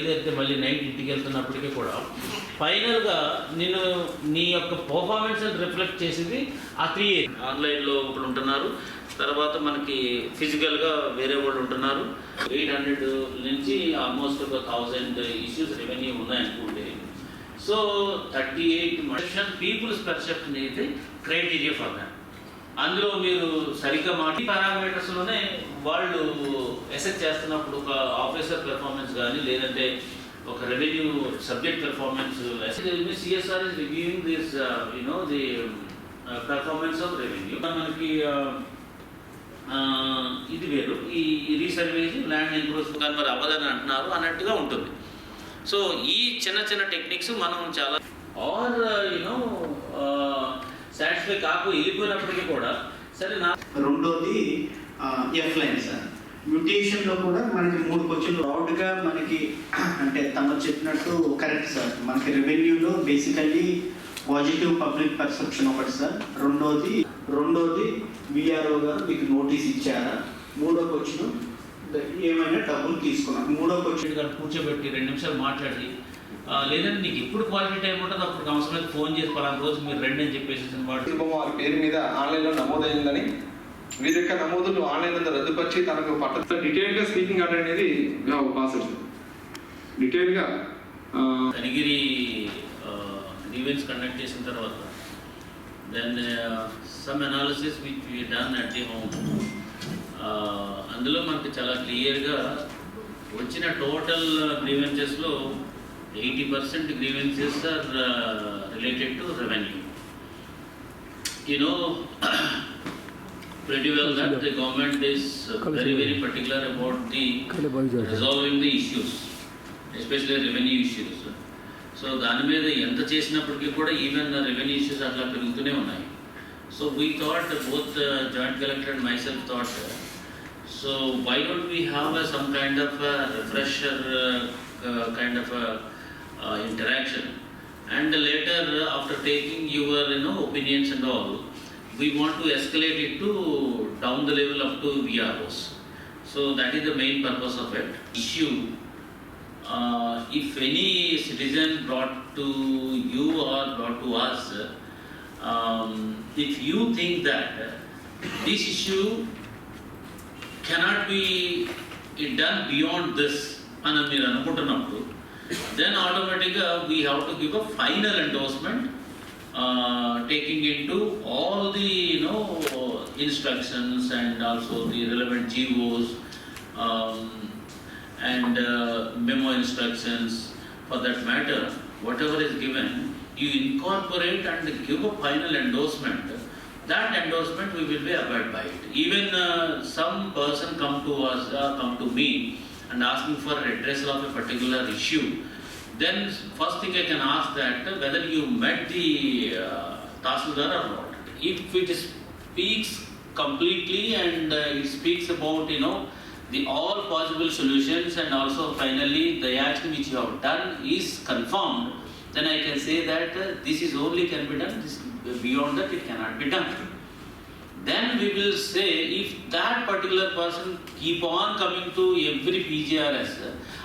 ఏదైతే మళ్ళీ నైట్ ఇంటికి వెళ్తున్నప్పటికీ కూడా ఫైనల్గా నేను నీ యొక్క పర్ఫార్మెన్స్ రిఫ్లెక్ట్ చేసేది ఆ త్రీ ఆన్లైన్లో ఒకరు ఉంటున్నారు. తర్వాత మనకి ఫిజికల్గా వేరే వాళ్ళు ఉంటున్నారు. ఎయిట్ హండ్రెడ్ నుంచి ఆల్మోస్ట్ ఒక thousand issues revenue ఉన్నాయనుకుంటే. So thirty eight perception peoples perception అయితే క్రైటీరియా ఫర్ దాట్ అందులో మీరు సరిగ్గా మాటి పారామీటర్స్లోనే వాళ్ళు అసెస్ చేస్తున్నప్పుడు ఒక ఆఫీసర్ పెర్ఫార్మెన్స్ కానీ లేదంటే ఒక revenue subject performance CSR is reviewing this you know the performance of revenue మనకి uh, uh, ఇది వేరు. ఈ రీసర్వేజ్ ల్యాండ్ ఇంప్రూవ్ కానీ మరి అవ్వదని అంటున్నారు అన్నట్టుగా ఉంటుంది. సో ఈ చిన్న చిన్న టెక్నిక్స్ మనం చాలా ఆర్ యునో uh, సాటిస్ఫై కాకు వెళ్ళిపోయినప్పటికీ కూడా సరే నా రెండోది ఎఫ్ లైన్ సార్. మ్యూటేషన్లో కూడా మనకి మూడు క్వశ్చన్లు రౌడ్గా మనకి అంటే తమ చెప్పినట్టు కరెక్ట్ సార్. మనకి రెవెన్యూలో బేసికల్లీ పాజిటివ్ పబ్లిక్ పర్సెప్షన్ ఒకటి సార్. రెండోది రెండోది విఆర్ఓ గారు మీకు నోటీస్ ఇచ్చారా? మూడో క్వశ్చన్ ఏమైనా డబ్బులు తీసుకున్నాం. మూడో క్వశ్చన్ గారు కూర్చోబెట్టి రెండు నిమిషాలు మాట్లాడి లేదంటే నీకు ఎప్పుడు క్వాలిటీ టైం ఉంటుందో అప్పుడు అవసరమైతే ఫోన్ చేసి పలానా రోజు మీరు రండి అని చెప్పేసి వాడు. వారి పేరు మీద ఆన్లైన్లో నమోదైందని వీరి యొక్క నమోదును ఆన్లైన్ రద్దుపరిచి తనకు పట్ట డీటెయిల్గా స్పీకింగ్ ఆర్డర్ అనేది పాసిబుల్ డీటెయిల్గా కనిగిరి ఈవెంట్స్ కండక్ట్ చేసిన తర్వాత then some analysis which we done at the home అందులో మనకి చాలా క్లియర్గా వచ్చిన total గ్రీవెన్సెస్లో eighty percent grievances are related to revenue you know pretty well that the government is uh, very very particular about the resolving the issues especially revenue issues. So దాని మీద ఎంత చేసినప్పటికీ కూడా ఈవెన్ రెవెన్యూ ఇష్యూస్ అట్లా పెరుగుతూనే ఉన్నాయి. So we thought both joint collector and myself thought so why don't we have some kind of refresher kind of uh, interaction. And later, uh, after taking your you know, opinions and all, we want to escalate it to down the level up to VROs. So that is the main purpose of it. Issue. Uh, if any citizen brought to you or brought to us, um, if you think that this issue cannot be done beyond this, then automatically we have to give a final endorsement uh, taking into all the you know instructions and also the relevant GOs um, and uh, memo instructions. For that matter whatever is given you incorporate and give a final endorsement. That endorsement we will be abide by it. Even uh, some person come to us uh, come to me and asking for redressal of a particular issue, then first thing I can ask that whether you met the uh, Tahsildar or not. If it speaks completely and uh, it speaks about, you know, the all possible solutions and also finally the action which you have done is confirmed, then I can say that uh, this is only can be done, this, beyond that it cannot be done then we will say if that particular person keep on coming to every PGRS,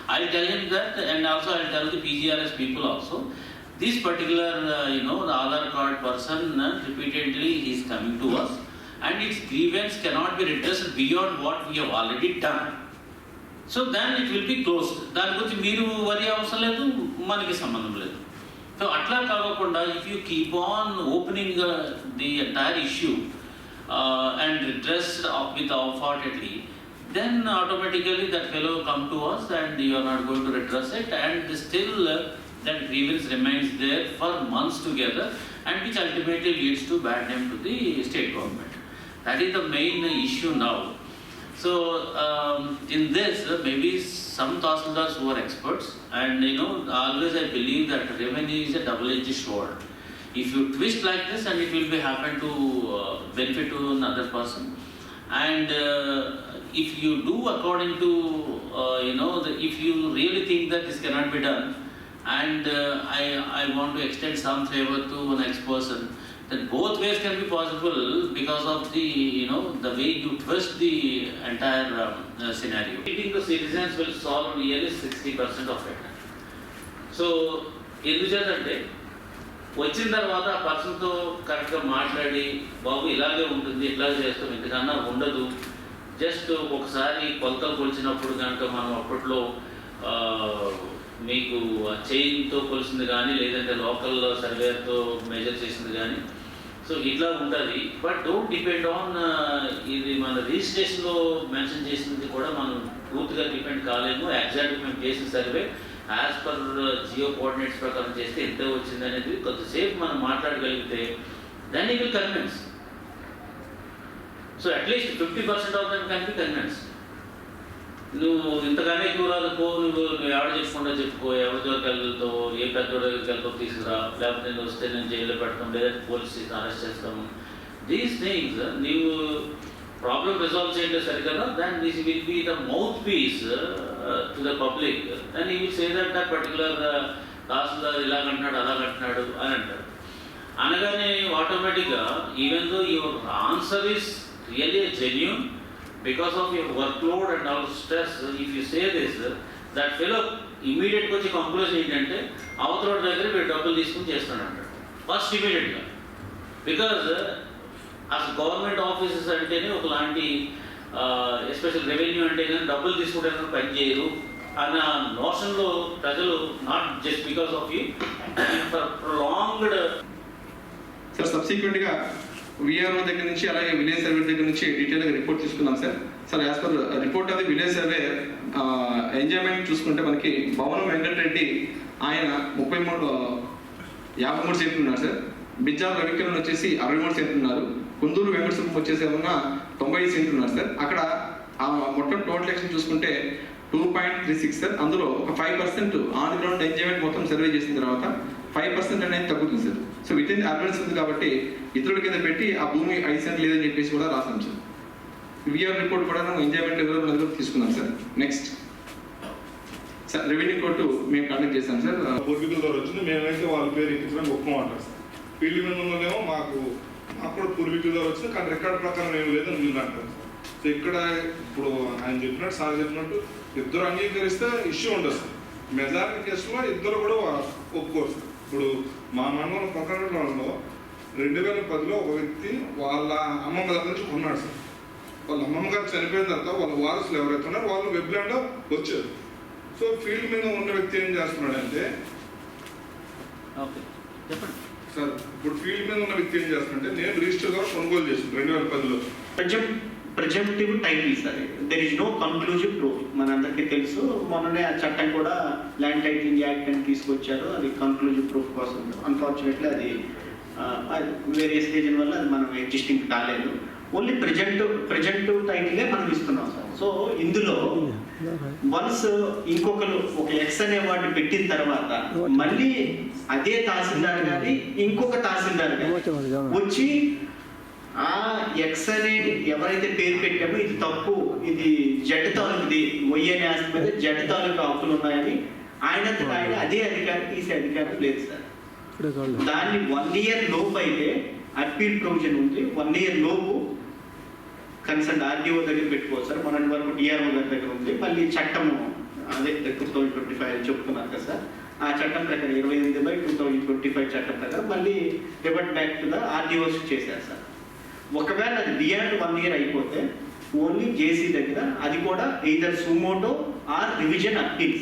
I'll tell him that and also I'll tell the PGRS people also, this particular, uh, you know, the Aadhaar card person uh, repeatedly he is coming to us and its grievance cannot be redressed beyond what we have already done. So then it will be close దాని గురించి మీరు వరి అవసరం లేదు మనకి సంబంధం లేదు so అట్లా కాకుండా if you keep on opening the entire issue and redressed of- with half-heartedly, then automatically that fellow come to us and you are not going to redress it and still uh, that grievance remains there for months together and which ultimately leads to bad name to the state government. That is the main issue now. So um, in this, uh, maybe some Tahsildars who are experts and you know always I believe that revenue is a double-edged sword. If you twist like this and it will be happen to uh, benefit to another person and uh, if you do according to uh, you know the, if you really think that this cannot be done and uh, I, I want to extend some favor to the next person then both ways can be possible because of the, you know, the way you twist the entire um, uh, scenario. Meeting the citizens will solve nearly sixty percent of it. So ఎందుచేతంటే వచ్చిన తర్వాత ఆ పర్సన్తో కరెక్ట్గా మాట్లాడి బాబు ఇలాగే ఉంటుంది ఇలాగే చేస్తాం ఇంతకన్నా ఉండదు. జస్ట్ ఒకసారి కొలతలు కొలిచినప్పుడు కనుక మనం అప్పట్లో మీకు చైన్తో కొలిసింది కానీ లేదంటే లోకల్ సర్వేతో మెజర్ చేసింది కానీ సో ఇట్లా ఉంటుంది. బట్ డోంట్ డిపెండ్ ఆన్ ఇది మన రిజిస్ట్రేషన్లో మెన్షన్ చేసింది కూడా మనం పూర్తిగా డిపెండ్ కాలేము. ఎగ్జాక్ట్ మేము చేసిన survey as per geo coordinates ప్రకారం చేస్తే ఎంత వచ్చింది అనేది కొద్దిసేపు మనం మాట్లాడగలిగితే దాన్ని will convince so at least fifty percent of them can be convince నువ్వు ఇంతగానే ఎక్కువ రాదు పో నువ్వు నువ్వు ఎవరు చెప్పుకుంటా చెప్పుకో ఎవరి జోలికి వెళ్తావు ఏ పెద్దోడు దగ్గరికి వెళ్తావు తీసుకురా లేకపోతే నేను వస్తే నేను జైల్లో పెడతాం లేదా పోలీస్ అరెస్ట్ చేస్తాము దీస్ థింగ్స్ నీవు ప్రాబ్లం రిజాల్వ్ చేయడం సరికదా than this will be the mouthpiece to the public and he will say that particular tahsildar ఇలా అంటున్నాడు అలా అంటున్నాడు అని అంటారు. అనగానే ఆటోమేటిక్గా even though your answer is really genuine because of your work load and all stress if you say this that fellow ఇమీడియట్గా వచ్చే కంక్లూజన్ ఏంటంటే అవతల దగ్గర వీడు డబ్బులు తీసుకుని చేస్తాడు అంటాడు. ఫస్ట్ ఇమీడియట్గా బికాజ్ అసలు గవర్నమెంట్ ఆఫీసెస్ అంటేనే ఒకలాంటి ఎస్పెషల్ రెవెన్యూ అంటే కానీ డబ్బులు తీసుకోవడానికి పని చేయరు. అన్న నోషన్లో ప్రజలు not just because of you for prolonged sir VRO దగ్గర నుంచి అలాగే విలేజ్ సర్వే దగ్గర నుంచి డీటెయిల్గా రిపోర్ట్ తీసుకున్నాం sir sir as per report అది విలేజ్ సర్వే ఎంజాయ్మెంట్ చూసుకుంటే మనకి భవనం వెంకటరెడ్డి ఆయన ముప్పై మూడు యాభై మూడు సీట్లు ఉన్నారు సార్ బిజ్జా రవికిరణ్ వచ్చేసి అరవై మూడు సీట్లు ఉన్నారు. కుందూరు వెంకటసుబ్బు వచ్చేసి ఏమన్నా తొంభై సీట్లు ఉన్నారు సార్. అక్కడ ఆ మొత్తం టోటల్ ఎలక్షన్ చూసుకుంటే two point three six sir. అందులో ఒక five percent on ground enjoyment మొత్తం సర్వే చేసిన తర్వాత ఫైవ్ పర్సెంట్ అనేది తగ్గుతుంది sir. So with in urbans ఉంది కాబట్టి ఇతరుల కింద పెట్టి ఆ భూమి ఐదు సెంట్ లేదని చెప్పేసి కూడా రాసాం సార్. విఆర్ రిపోర్ట్ కూడా ఎంజాయ్మెంట్ లెవెల్ కూడా తీసుకున్నాం sir. Next sir revenue court మేము కండక్ట్ చేశాం సార్. పూర్వీకుల ద్వారా వచ్చింది. మేమైతే వాళ్ళ పేరు ఎక్కించడానికి ఒప్పుకోమంటారు సార్. ఫీల్డ్ మీద మాకు అప్పుడు కూడా పూర్వీకుల ద్వారా వచ్చింది కానీ రికార్డ్ ప్రకారం ఏం లేదని మీరు అంటారు. సో ఇక్కడ ఇప్పుడు ఆయన చెప్పినట్టు సార్ చెప్పినట్టు ఇద్దరు అంగీకరిస్తే ఇష్యూ ఉండదు. మెజారిటీ కేసులో ఇద్దరు కూడా ఒప్పుకోవచ్చు ఇప్పుడు మా మండలం ప్రకటనలో రెండు వేల పదిలో ఒక వ్యక్తి వాళ్ళ అమ్మమ్మ దగ్గర నుంచి కొన్నాడు సార్. వాళ్ళ అమ్మమ్మ గారు చనిపోయిన తర్వాత వాళ్ళ వారసులు ఎవరైతే ఉన్నారో వాళ్ళు వెబ్లాండ్లో వచ్చారు. సో ఫీల్డ్ మీద ఉన్న వ్యక్తి ఏం చేస్తున్నాడంటే ఓకే చెప్పండి. సార్ ఇప్పుడు ఫీల్డ్ మీద ఉన్న వ్యక్తి ఏం చేస్తున్నాడంటే నేను రిజిస్టర్ ద్వారా కొనుగోలు చేసిన రెండు వేల పదిలో. Presumptive title sir there is no conclusive proof మనందరికీ తెలుసు. మొన్ననే ఆ చట్టం కూడా ల్యాండ్ టైటిలింగ్ యాక్ట్ అని తీసుకొచ్చారు. అది కన్క్లూజివ్ ప్రూఫ్ కోసం. అన్ఫార్చునేట్లీ అది వేరియస్ రీజన్ వల్ల అది మనం ఎగ్జిస్టింగ్ కాలేదు. ఓన్లీ ప్రజెంట్ ప్రజెంటివ్ టైటిలే మనం ఇస్తున్నాం సార్. సో ఇందులో వన్స్ ఇంకొకరు ఒక ఎక్స్ అనే వాడిని పెట్టిన తర్వాత మళ్ళీ అదే తహసీల్దార్ గారి ఇంకొక తహసీల్దార్ గారి వచ్చి ఆ ఎక్స్ ఎవరైతే పేరు పెట్టామో ఇది తప్పు ఇది జడ్ తాలూకుది వయ్య అనే ఆస్తి మీద జడ్ తాలూకు హక్కులు ఉన్నాయని ఆయనంతటా ఆయన అదే అధికారం తీసే అధికారం లేదు సార్. దాన్ని వన్ ఇయర్ లోపు అయితే అప్పీల్ ప్రొవిజన్ ఉంది. వన్ ఇయర్ లోపు కన్సర్న్ ఆర్డీఓ దగ్గర పెట్టుకోవచ్చు సార్. మొన్నటి వరకు డిఆర్ఓ గారి దగ్గర ఉంది. మళ్ళీ చట్టము అదే టూ థౌజండ్ ట్వంటీ ఫైవ్ చెప్తున్నారు కదా సార్. ఆ చట్టం ప్రకారం ఇరవై ఎనిమిది by two thousand twenty five చట్టం ప్రకారం మళ్ళీ revert back to the RDOs చేశారు సార్. ఒకవేళ అది బియాండ్ వన్ ఇయర్ అయిపోతే ఓన్లీ జేసీ దగ్గర అది కూడా either suo motu or revision appeals